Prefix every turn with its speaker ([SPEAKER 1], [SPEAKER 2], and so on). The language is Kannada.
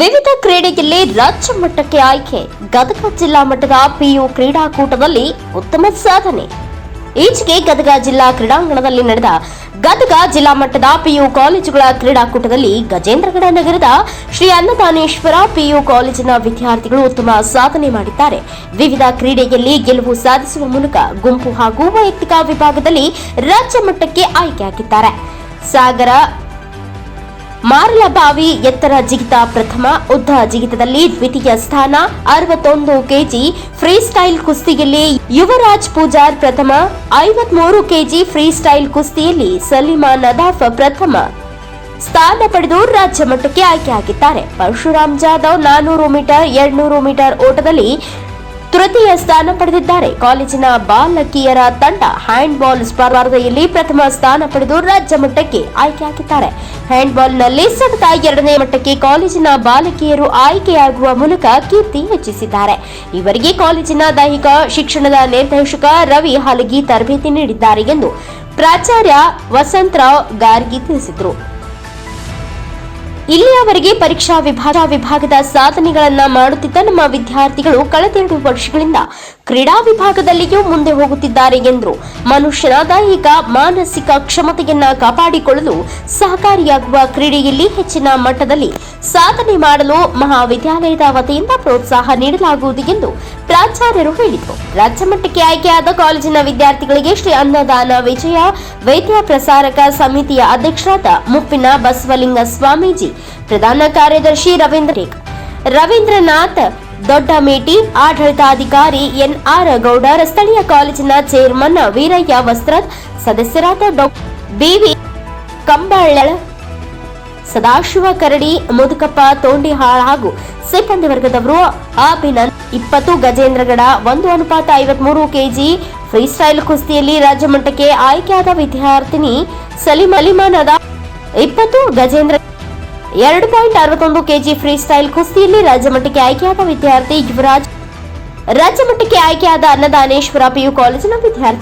[SPEAKER 1] ವಿವಿಧ ಕ್ರೀಡೆಯಲ್ಲಿ ರಾಜ್ಯ ಮಟ್ಟಕ್ಕೆ ಆಯ್ಕೆ. ಗದಗ ಜಿಲ್ಲಾ ಮಟ್ಟದ ಪಿಯು ಕ್ರೀಡಾಕೂಟದಲ್ಲಿ ಉತ್ತಮ ಸಾಧನೆ. ಈಚೆಗೆ ಗದಗ ಜಿಲ್ಲಾ ಕ್ರೀಡಾಂಗಣದಲ್ಲಿ ನಡೆದ ಗದಗ ಜಿಲ್ಲಾ ಮಟ್ಟದ ಪಿಯು ಕಾಲೇಜುಗಳ ಕ್ರೀಡಾಕೂಟದಲ್ಲಿ ಗಜೇಂದ್ರಗಡ ನಗರದ ಶ್ರೀ ಅನ್ನದಾನೇಶ್ವರ ಪಿಯು ಕಾಲೇಜಿನ ವಿದ್ಯಾರ್ಥಿಗಳು ಉತ್ತಮ ಸಾಧನೆ ಮಾಡಿದ್ದಾರೆ. ವಿವಿಧ ಕ್ರೀಡೆಯಲ್ಲಿ ಗೆಲುವು ಸಾಧಿಸುವ ಮೂಲಕ ಗುಂಪು ಹಾಗೂ ವೈಯಕ್ತಿಕ ವಿಭಾಗದಲ್ಲಿ ರಾಜ್ಯ ಮಟ್ಟಕ್ಕೆ ಆಯ್ಕೆಯಾಗಿದ್ದಾರೆ ಸಾಗರ ಮಾರಲಬಾವಿ ಎತ್ತರ ಜಿಗಿತ ಪ್ರಥಮ, ಉದ್ದ ಜಿಗಿತದಲ್ಲಿ ದ್ವಿತೀಯ ಸ್ಥಾನ, ಅರವತ್ತೊಂದು ಕೆಜಿ ಫ್ರೀ ಸ್ಟೈಲ್ ಕುಸ್ತಿಯಲ್ಲಿ ಯುವರಾಜ್ ಪೂಜಾರ್ ಪ್ರಥಮ, ಐವತ್ಮೂರು ಕೆಜಿ ಫ್ರೀ ಸ್ಟೈಲ್ ಕುಸ್ತಿಯಲ್ಲಿ ಸಲೀಮಾ ನದಾಫ್ ಪ್ರಥಮ. ಸ್ಥಾನ ಪಡೆದು ರಾಜ್ಯ ಮಟ್ಟಕ್ಕೆ ಆಯ್ಕೆಯಾಗಿದ್ದಾರೆ. ಪರಶುರಾಮ್ ಜಾಧವ್ ನಾನೂರು ಮೀಟರ್, ಎರಡ್ನೂರು ಮೀಟರ್ ಓಟದಲ್ಲಿ ತೃತೀಯ ಸ್ಥಾನ ಪಡೆದಿದ್ದಾರೆ. ಕಾಲೇಜಿನ ಬಾಲಕಿಯರ ತಂಡ ಹ್ಯಾಂಡ್ಬಾಲ್ ಸ್ಪರ್ಧೆಯಲ್ಲಿ ಪ್ರಥಮ ಸ್ಥಾನ ಪಡೆದು ರಾಜ್ಯ ಮಟ್ಟಕ್ಕೆ ಆಯ್ಕೆಯಾಗಿದ್ದಾರೆ ಹ್ಯಾಂಡ್ಬಾಲ್ನಲ್ಲಿ ಸತತ ಎರಡನೇ ಮಟ್ಟಕ್ಕೆ ಕಾಲೇಜಿನ ಬಾಲಕಿಯರು ಆಯ್ಕೆಯಾಗುವ ಮೂಲಕ ಕೀರ್ತಿ ಹೆಚ್ಚಿಸಿದ್ದಾರೆ. ಇವರಿಗೆ ಕಾಲೇಜಿನ ದೈಹಿಕ ಶಿಕ್ಷಣದ ನಿರ್ದೇಶಕ ರವಿ ಹಲಗಿ ತರಬೇತಿ ನೀಡಿದ್ದಾರೆ ಎಂದು ಪ್ರಾಚಾರ್ಯ ವಸಂತರಾವ್ ಗಾರ್ಗಿ ತಿಳಿಸಿದರು. ಇಲ್ಲಿಯವರೆಗೆ ಪರೀಕ್ಷಾ ವಿಭಾಗ ವಿಭಾಗದ ಸಾಧನೆಗಳನ್ನ ಮಾಡುತ್ತಿದ್ದ ನಮ್ಮ ವಿದ್ಯಾರ್ಥಿಗಳು ಕಳೆದೆರಡು ವರ್ಷಗಳಿಂದ ಕ್ರೀಡಾ ವಿಭಾಗದಲ್ಲಿಯೂ ಮುಂದೆ ಹೋಗುತ್ತಿದ್ದಾರೆ ಎಂದರು ಮನುಷ್ಯನ ಈಗ ಮಾನಸಿಕ ಕ್ಷಮತೆಯನ್ನ ಕಾಪಾಡಿಕೊಳ್ಳಲು ಸಹಕಾರಿಯಾಗುವ ಕ್ರೀಡೆಯಲ್ಲಿ ಹೆಚ್ಚಿನ ಮಟ್ಟದಲ್ಲಿ ಸಾಧನೆ ಮಾಡಲು ಮಹಾವಿದ್ಯಾಲಯದ ವತಿಯಿಂದ ಪ್ರೋತ್ಸಾಹ ನೀಡಲಾಗುವುದು ಎಂದು ಪ್ರಾಚಾರ್ಯರು ಹೇಳಿದರು. ರಾಜ್ಯ ಮಟ್ಟಕ್ಕೆ ಆಯ್ಕೆಯಾದ ಕಾಲೇಜಿನ ವಿದ್ಯಾರ್ಥಿಗಳಿಗೆ ಶ್ರೀ ಅನ್ನದಾನ ವಿಜಯ, ವೈದ್ಯ ಪ್ರಸಾರಕ ಸಮಿತಿಯ ಅಧ್ಯಕ್ಷರಾದ ಮುಪ್ಪಿನ ಬಸವಲಿಂಗ ಸ್ವಾಮೀಜಿ ಪ್ರಧಾನ ಕಾರ್ಯದರ್ಶಿ ರವೀಂದ್ರ ರವೀಂದ್ರನಾಥ್ ದೊಡ್ಡಮೇಟಿ ಆಡಳಿತಾಧಿಕಾರಿ ಎನ್. ಆರ್ ಗೌಡರ್ ಸ್ಥಳೀಯ ಕಾಲೇಜಿನ ಚೇರ್ಮನ್ ವೀರಯ್ಯ ವಸ್ತ್ರದ್, ಸದಸ್ಯರಾದ ಡಾ. ಬಿವಿ ಕಂಬಾಳ್ ಸದಾಶಿವ ಕರಡಿ, ಮುದುಕಪ್ಪ ತೋಂಡಿಹಾಳ್ ಹಾಗೂ ಸಿಬ್ಬಂದಿ ವರ್ಗದವರು ಅಭಿನಂದ್ ಇಪ್ಪತ್ತು, ಗಜೇಂದ್ರಗಡ ಒಂದು ಅನುಪಾತ ಐವತ್ಮೂರು ಕೆಜಿ, ಫ್ರೀಸ್ಟೈಲ್ ಕುಸ್ತಿಯಲ್ಲಿ ರಾಜ್ಯ ಮಟ್ಟಕ್ಕೆ ಆಯ್ಕೆಯಾದ ವಿದ್ಯಾರ್ಥಿನಿ ಸಲೀಮ್ ಅಲಿಮಾನದ ಇಪ್ಪತ್ತು, ಗಜೇಂದ್ರ ಎರಡು ಪಾಯಿಂಟ್ ಅರವತ್ತೊಂದು ಕೆಜಿ ಫ್ರೀಸ್ಟೈಲ್ ಕುಸ್ತಿಯಲ್ಲಿ ರಾಜ್ಯ ಮಟ್ಟಕ್ಕೆ ಆಯ್ಕೆಯಾದ ವಿದ್ಯಾರ್ಥಿ ಯುವರಾಜ್. ರಾಜ್ಯ ಮಟ್ಟಕ್ಕೆ ಆಯ್ಕೆಯಾದ ಅನ್ನದಾನೇಶ್ವರ ಪಿಯು ಕಾಲೇಜಿನ ವಿದ್ಯಾರ್ಥಿ.